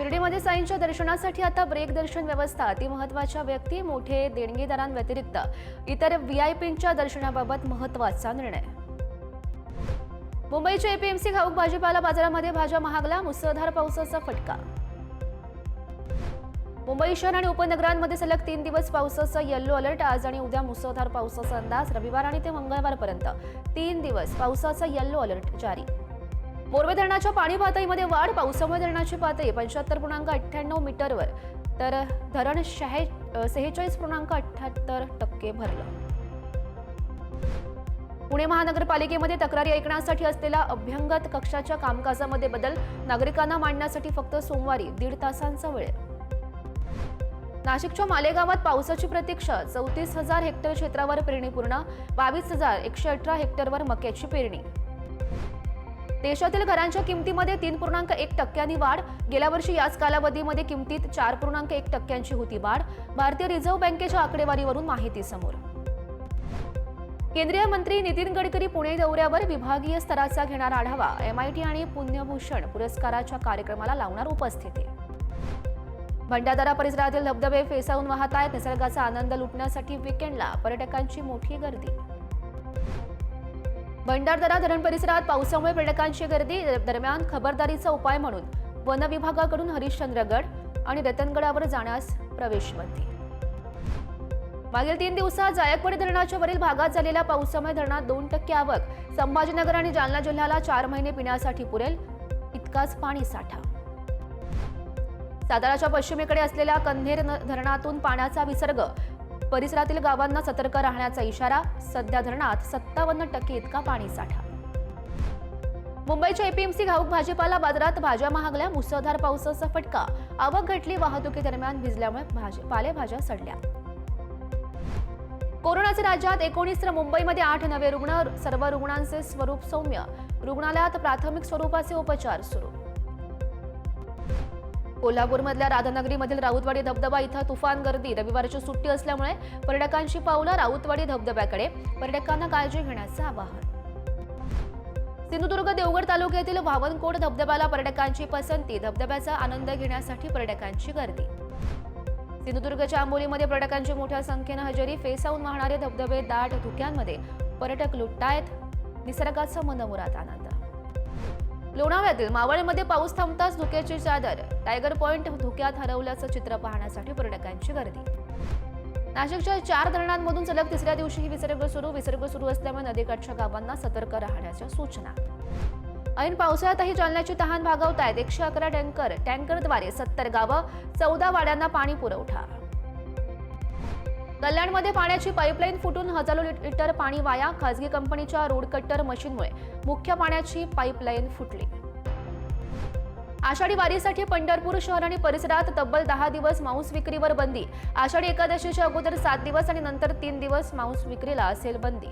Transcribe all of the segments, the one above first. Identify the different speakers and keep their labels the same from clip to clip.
Speaker 1: शिर्डीमध्ये साईंच्या दर्शनासाठी आता ब्रेक दर्शन व्यवस्था अतिमहत्वाच्या व्यक्ती मोठे देणगीदारांव्यतिरिक्त. इतर व्हीआयपींच्या दर्शनाबाबत महत्त्वाचा निर्णय. मुंबईच्या एपीएमसी घाऊक भाजीपाला बाजारामध्ये भाज्या महागल्या मुसळधार पावसाचा फटका. मुंबई शहर आणि उपनगरांमध्ये सलग तीन दिवस पावसाचा येल्लो अलर्ट आज आणि उद्या मुसळधार पावसाचा अंदाज. रविवार आणि ते मंगळवारपर्यंत तीन दिवस पावसाचा येल्लो अलर्ट जारी. मोरवे धरणाच्या पाणी पातळीमध्ये वाढ पावसामुळे धरणाची पातळी पंच्याहत्तर पूर्णांक अठ्ठ्याण्णव मीटरवर. तर धरण शहे सेहेचाळीस पूर्णांक अठ्ठ्याहत्तर टक्के भरलं. पुणे महानगरपालिकेमध्ये तक्रारी ऐकण्यासाठी असलेल्या अभ्यंगत कक्षाच्या कामकाजामध्ये बदल नागरिकांना मांडण्यासाठी फक्त सोमवारी दीड तासांचा वेळ. नाशिकच्या मालेगावात पावसाची प्रतीक्षा चौतीस हजार हेक्टर क्षेत्रावर पेरणी पूर्ण बावीस हजार एकशे अठरा हेक्टरवर मक्याची पेरणी. देशातील घरांच्या किमतीमध्ये तीन पूर्णांक एक टक्क्यांनी वाढ. गेल्या वर्षी याच कालावधीमध्ये किमतीत चार पूर्णांक एक टक्क्यांची होती वाढ. भारतीय रिझर्व्ह बँकेच्या आकडेवारीवरून माहिती समोर. केंद्रीय मंत्री नितीन गडकरी पुणे दौऱ्यावर विभागीय स्तराचा घेणार आढावा. एमआयटी आणि पुण्यभूषण पुरस्काराच्या कार्यक्रमाला लावणार उपस्थिती. भंडारदारा परिसरातील धबधबे फेसावून वाहत आहेत निसर्गाचा आनंद लुटण्यासाठी विकेंडला पर्यटकांची मोठी गर्दी. भंडारदरा धरण परिसरात पावसामुळे पर्यटकांची गर्दी दरम्यान खबरदारीचा उपाय म्हणून वन विभागाकडून हरिश्चंद्रगड आणि रतनगडावर जाण्यास प्रवेश बंदी मागील तीन दिवसात जायकवाडी धरणाच्या वरील भागात झालेल्या पावसामुळे धरणात दोन टक्के आवक संभाजीनगर आणि जालना जिल्ह्याला चार महिने पिण्यासाठी पुरेल इतकाच पाणी साठा. साताराच्या पश्चिमेकडे असलेल्या कंधेर न- धरणातून पाण्याचा विसर्ग परिसरातील गावांना सतर्क राहण्याचा इशारा सध्या धरणात सत्तावन्न टक्के इतका पाणी साठा. मुंबईच्या एपीएमसी घाऊक भाजीपाला बाजारात भाज्या महागल्या मुसळधार पावसाचा फटका. आवक घटली वाहतुकीदरम्यान भिजल्यामुळे पालेभाज्या सडल्या. कोरोनाचे राज्यात एकोणीस तर मुंबईमध्ये आठ नवे रुग्ण सर्व रुग्णांचे स्वरूप सौम्य. रुग्णालयात प्राथमिक स्वरूपाचे उपचार सुरू. कोल्हापूरमधल्या राधानगरीमधील राऊतवाडी धबधबा इथं तुफान गर्दी. रविवारची सुट्टी असल्यामुळे पर्यटकांची पावलं राऊतवाडी धबधब्याकडे. पर्यटकांना काळजी घेण्याचं आवाहन. सिंधुदुर्ग देवगड तालुक्यातील भावनकोट धबधब्याला पर्यटकांची पसंती. धबधब्याचा आनंद घेण्यासाठी पर्यटकांची गर्दी. सिंधुदुर्गच्या आंबोलीमध्ये पर्यटकांची मोठ्या संख्येनं हजेरी. फेसावून वाहणारे धबधबे दाट धुक्यांमध्ये. पर्यटक लुटतायत. निसर्गाचा मनमुरात आनंद. लोणावळ्यातील मावळमध्ये पाऊस थांबताच धुक्याची चादर टायगर पॉइंट धुक्यात हरवल्याचं चित्र पाहण्यासाठी पर्यटकांची गर्दी. नाशिकच्या चार धरणांमधून सलग तिसऱ्या दिवशीही विसर्ग सुरू विसर्ग सुरू असल्यामुळे नदीकाठच्या गावांना सतर्क राहण्याच्या सूचना. ऐन पावसाळ्यातही जालन्याची तहान भागवत आहेत एकशे अकरा टँकर टँकरद्वारे सत्तर गावं चौदा वाड्यांना पाणी पुरवठा. कल्याणमध्ये पाण्याची पाईपलाईन फुटून हजारो लिटर पाणी वाया खासगी कंपनीच्या रोड कट्टर मशीनमुळे मुख्य पाण्याची पाईपलाईन फुटली. आषाढी वारीसाठी पंढरपूर शहर आणि परिसरात तब्बल दहा दिवस मांस विक्रीवर बंदी. आषाढी एकादशीच्या अगोदर सात दिवस आणि नंतर तीन दिवस मांस विक्रीला असेल बंदी.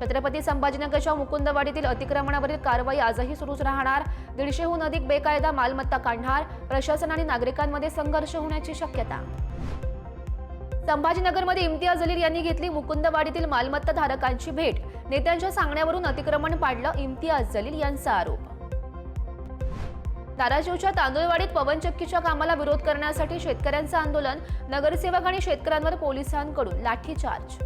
Speaker 1: छत्रपती संभाजीनगरच्या मुकुंदवाडीतील अतिक्रमणावरील कारवाई आजही सुरूच राहणार. दीडशेहून अधिक बेकायदा मालमत्ता काढणार. प्रशासन आणि नागरिकांमध्ये संघर्ष होण्याची शक्यता. संभाजीनगरमध्ये इम्तियाज जलील यांनी घेतली मुकुंदवाडीतील मालमत्ता धारकांची भेट. नेत्यांच्या सांगण्यावरून अतिक्रमण पाडलं इम्तियाज जलील यांचा आरोप. धाराशिवच्या तांदूळवाडीत पवनचक्कीच्या कामाला विरोध करण्यासाठी शेतकऱ्यांचं आंदोलन नगरसेवक आणि शेतकऱ्यांवर पोलिसांकडून लाठीचार्ज.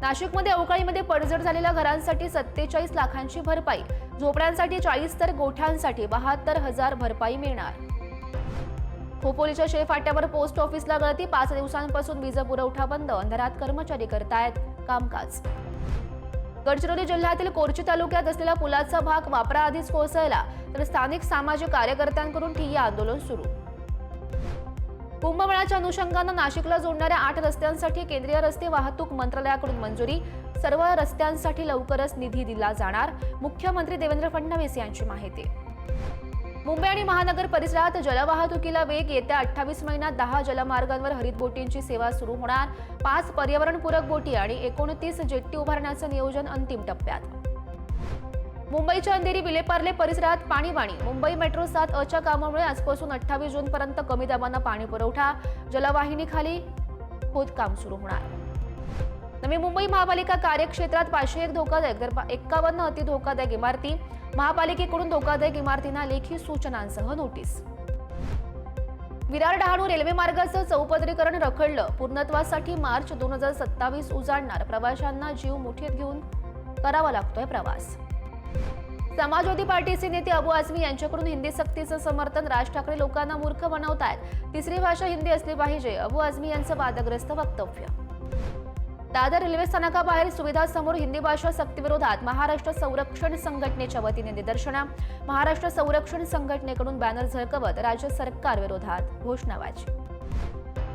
Speaker 1: नाशिकमध्ये अवकाळीमध्ये पडझड झालेल्या घरांसाठी सत्तेचाळीस लाखांची भरपाई. झोपड्यांसाठी चाळीस तर गोठ्यांसाठी बहात्तर हजार भरपाई मिळणार. खोपोलीच्या शेफाट्यावर पोस्ट ऑफिसला गळती. पाच दिवसांपासून वीज पुरवठा बंद. अंधारात कर्मचारी करतायत. कामकाज. गडचिरोली जिल्ह्यातील कोरची तालुक्यात असलेला पुलाचा भाग वापराआधीच कोसळला. तर स्थानिक सामाजिक कार्यकर्त्यांकडून ठिय्या आंदोलन सुरू. कुंभमेळ्याच्या अनुषंगानं नाशिकला जोडणाऱ्या आठ रस्त्यांसाठी केंद्रीय रस्ते वाहतूक मंत्रालयाकडून मंजुरी. सर्व रस्त्यांसाठी लवकरच निधी दिला जाणार. मुख्यमंत्री देवेंद्र फडणवीस यांची माहिती. मुंबई आणि महानगर परिसरात जलवाहतुकीला वेग येत्या अठ्ठावीस महिन्यात दहा जलमार्गांवर हरित बोटींची सेवा सुरू होणार. पाच पर्यावरणपूरक बोटी आणि एकोणतीस जेट्टी उभारण्याचं नियोजन अंतिम टप्प्यात. मुंबईच्या अंधेरी विलेपार्ले परिसरात पाणीबाणी मुंबई मेट्रो सात अच्या कामामुळे आजपासून अठ्ठावीस जूनपर्यंत कमी दाबानं पाणी पुरवठा. जलवाहिनीखाली खोदकाम सुरू होणार. नवी मुंबई महापालिका कार्यक्षेत्रात पाचशे एक धोकादायक तर एक्कावन्न अति धोकादायक इमारती महापालिकेकडून धोकादायक इमारतींना लेखी सूचनांसह नोटीस. विरार डहाणू रेल्वे मार्गाचं चौपदरीकरण रखडलं. पूर्णत्वासाठी मार्च दोन हजार सत्तावीस उजाडणार. प्रवाशांना जीव मुठीत घेऊन करावा लागतोय प्रवास. समाजवादी पार्टीचे नेते अबू आझमी यांच्याकडून हिंदी सक्तीचं समर्थन. राज ठाकरे लोकांना मूर्ख बनवतायत. तिसरी भाषा हिंदी असली पाहिजे. अबू आझमी यांचं वादग्रस्त वक्तव्य. दादर रेल्वे स्थानकाबाहेर सुविधासमोर हिंदी भाषा सक्तीविरोधात महाराष्ट्र संरक्षण संघटनेच्या वतीने निदर्शना. महाराष्ट्र संरक्षण संघटनेकडून बॅनर झळकवत राज्य सरकार विरोधात घोषणाबाजी.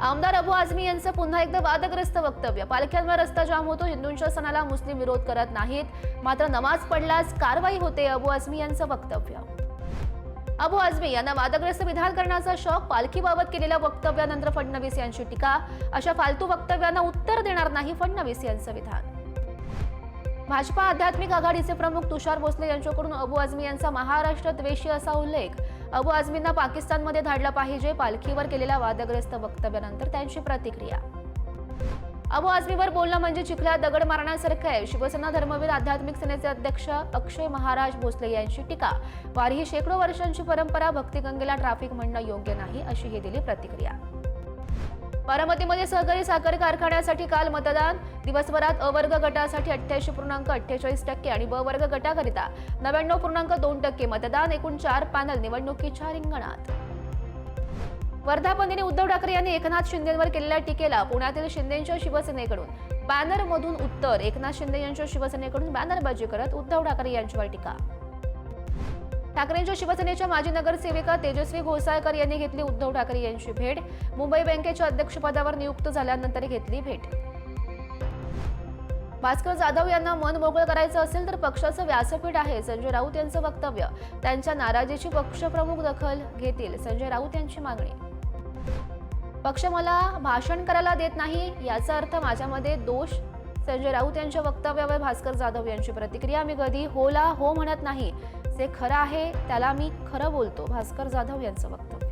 Speaker 1: आमदार अबू आझमी यांचं पुन्हा एकदा वादग्रस्त वक्तव्य. पालख्यांवर रस्ता जाम होतो हिंदूंच्या सणाला मुस्लिम विरोध करत नाहीत. मात्र नमाज पडल्यास कारवाई होते अबू आझमी यांचं वक्तव्य. अबू आझमी यांना वादग्रस्त विधान करण्याचा शौक पालखीबाबत केलेल्या वक्तव्यानंतर फडणवीस यांची टीका. अशा फालतू वक्तव्यांना उत्तर देणार नाही फडणवीस यांचं विधान. भाजपा आध्यात्मिक आघाडीचे प्रमुख तुषार भोसले यांच्याकडून अबू आझमी यांचा महाराष्ट्र द्वेषी असा उल्लेख. अबू आझमींना पाकिस्तानमध्ये धाडलं पाहिजे पालखीवर केलेल्या वादग्रस्त वक्तव्यानंतर त्यांची प्रतिक्रिया. अबू आझमीवर बोलणं म्हणजे चिखल्यात दगड मारण्यासारखं आहे. शिवसेना धर्मवीर आध्यात्मिक सेनेचे अध्यक्ष अक्षय महाराज भोसले यांची टीका. वारी ही शेकडो वर्षांची परंपरा भक्तिगंगेला ट्रॅफिक म्हणणं योग्य नाही अशी ही दिली प्रतिक्रिया. बारामतीमध्ये सहकारी साखर कारखान्यासाठी काल मतदान. दिवसभरात अ वर्ग गटासाठी अठ्ठ्याऐंशी पूर्णांक अठ्ठेचाळीस टक्के आणि ब वर्ग गटाकरिता नव्याण्णव पूर्णांक दोन टक्के मतदान. एकूण चार पॅनल निवडणुकीच्या रिंगणात. वर्धापनीने उद्धव ठाकरे यांनी एकनाथ शिंदेवर केलेल्या टीकेला पुण्यातील शिंदेच्या शिवसेनेकडून बॅनरमधून उत्तर एकनाथ शिंदे यांच्या शिवसेनेकडून बॅनरबाजी करत उद्धव ठाकरे यांच्यावर टीका. ठाकरेंच्या शिवसेनेच्या माजी नगरसेविका तेजस्वी घोसाळकर यांनी घेतली उद्धव ठाकरे यांची भेट. मुंबई बँकेच्या अध्यक्षपदावर नियुक्त झाल्यानंतर घेतली भेट. भास्कर जाधव यांना मन मोकळं करायचं असेल तर पक्षाचं व्यासपीठ आहे संजय राऊत यांचं वक्तव्य. त्यांच्या नाराजीची पक्षप्रमुख दखल घेतील संजय राऊत यांची मागणी. पक्ष मला भाषण करायला देत नाही याचा अर्थ माझ्यामध्ये दोष. संजय राऊत यांच्या वक्तव्यावर भास्कर जाधव यांची प्रतिक्रिया मी कधी होला हो म्हणत नाही. जे खरं आहे त्याला मी खरं बोलतो भास्कर जाधव यांचं वक्तव्य.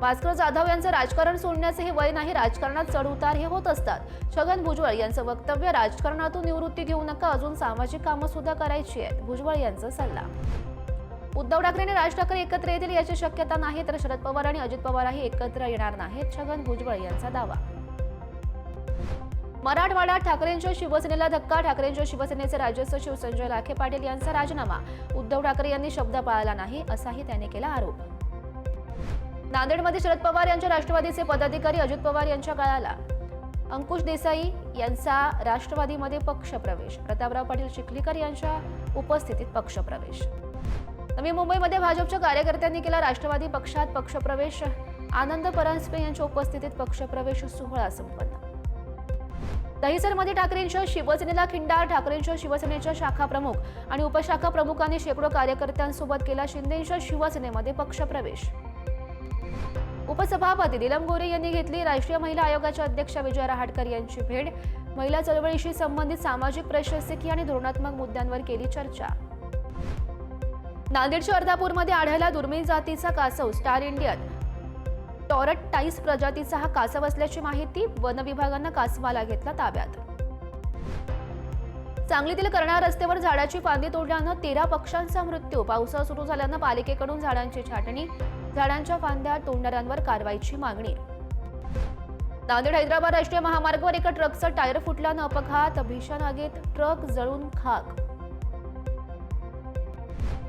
Speaker 1: भास्कर जाधव यांचं राजकारण सोडण्याचे हे वय नाही राजकारणात चढउतार हे होत असतात. छगन भुजबळ यांचं वक्तव्य राजकारणातून निवृत्ती घेऊ नका अजून सामाजिक कामं सुद्धा करायची आहेत भुजबळ यांचा सल्ला. उद्धव ठाकरेने राज ठाकरे एकत्र येतील याची शक्यता नाही तर शरद पवार आणि अजित पवारही एकत्र येणार नाहीत. छगन भुजबळ यांचा दावा. मराठवाड्यात ठाकरेंच्या शिवसेनेला धक्का ठाकरेंच्या शिवसेनेचे राज्य सचिव संजय लाखे पाटील यांचा राजीनामा. उद्धव ठाकरे यांनी शब्द पाळला नाही असाही त्याने केला आरोप. नांदेडमध्ये शरद पवार यांच्या राष्ट्रवादीचे पदाधिकारी अजित पवार यांच्या काळाला अंकुश देसाई यांचा राष्ट्रवादीमध्ये पक्षप्रवेश प्रतापराव पाटील चिखलीकर यांच्या उपस्थितीत पक्षप्रवेश नवी मुंबईमध्ये भाजपच्या कार्यकर्त्यांनी केला राष्ट्रवादी पक्षात पक्षप्रवेश. आनंद परांजपे यांच्या उपस्थितीत पक्षप्रवेश सोहळा संपन्न. दहिसरमध्ये ठाकरेंच्या शिवसेनेला खिंडार ठाकरेंच्या शिवसेनेच्या शाखा प्रमुख आणि उपशाखा प्रमुखांनी शेकडो कार्यकर्त्यांसोबत केला शिंदेच्या शिवसेनेमध्ये पक्षप्रवेश. उपसभापती नीलम गोरे यांनी घेतली राष्ट्रीय महिला आयोगाच्या अध्यक्षा विजय रहाटकर यांची भेट. महिला चळवळीशी संबंधित सामाजिक प्रशासकीय आणि धोरणात्मक मुद्द्यांवर केली चर्चा. नांदेडच्या अर्धापूरमध्ये आढळला दुर्मिळ जातीचा कासव स्टार इंडियन टॉरट टाईस प्रजातीचा हा कासव असल्याची माहिती वन विभागानं कासवाला घेतला ताब्यात. सांगलीतील करणार रस्त्यावर झाडाची फांदी तोडल्यानं तेरा पक्ष्यांचा मृत्यू. पावसाळा सुरू झाल्यानं पालिकेकडून झाडांची छाटणी झाडांच्या फांद्या तोडणाऱ्यांवर कारवाईची मागणी. नांदेड हैदराबाद राष्ट्रीय महामार्गावर एका ट्रकचा टायर फुटल्यानं अपघात भीषण आगीत ट्रक जळून खाक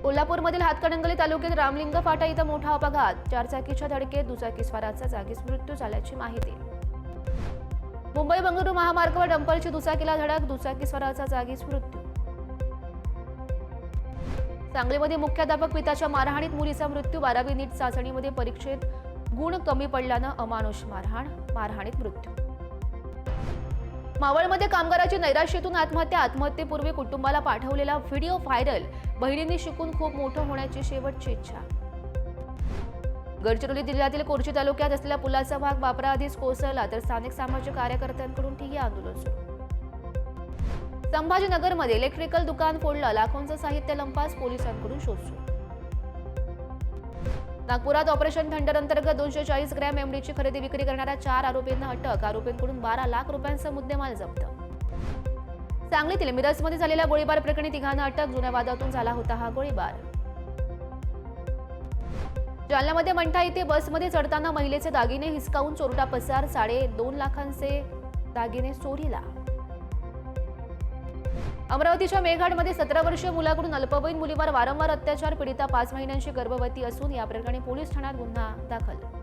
Speaker 1: कोल्हापूरमधील हातकणंगले तालुक्यात रामलिंग फाटा इथं मोठा अपघात. चारचाकीच्या धडकेत दुचाकीस्वाराचा जागीच मृत्यू झाल्याची माहिती. मुंबई बंगळुरू महामार्गावर डंपरची दुचाकीला धडक दुचाकीस्वाराचा जागीच मृत्यू. सांगलीमध्ये मुख्याध्यापक पिताच्या मारहाणीत मुलीचा मृत्यू. बारावी नीट चाचणीमध्ये परीक्षेत गुण कमी पडल्यानं अमानुष मारहाण मारहाणीत मृत्यू. मावळमध्ये कामगाराची नैराश्येतून आत्महत्या आत्महत्येपूर्वी कुटुंबाला पाठवलेला व्हिडिओ व्हायरल. बहिणींनी शिकून खूप मोठं होण्याची शेवटची इच्छा. गडचिरोली जिल्ह्यातील कोरची तालुक्यात असलेला पुलाचा भाग वापराआधीच कोसळला तर स्थानिक सामाजिक कार्यकर्त्यांकडून ठिय्या आंदोलन सुरू. संभाजीनगरमध्ये इलेक्ट्रिकल दुकान फोडलं लाखोंचं साहित्य लंपास पोलिसांकडून शोध सुरू. नागपुरात ऑपरेशन थंडर अंतर्गत दोनशे चाळीस ग्रॅम एमडीची खरेदी विक्री करणाऱ्या चार आरोपींना अटक आरोपींकडून बारा लाख रुपयांचा मुद्देमाल जप्त. सांगलीतील मिरजमध्ये झालेल्या गोळीबार प्रकरणी तिघांना अटक जुन्या वादातून झाला होता हा गोळीबार. जालन्यामध्ये मंठा येथे बसमध्ये चढताना महिलेचे दागिने हिसकावून चोरटा पसार साडे दोन लाखांचे दागिने चोरीला. अमरावतीच्या मेघाडमध्ये सतरा वर्षीय मुलाकडून अल्पवयीन मुलीवर वारंवार अत्याचार पीडिता पाच महिन्यांची गर्भवती असून या प्रकरणी पोलीस ठाण्यात गुन्हा दाखल.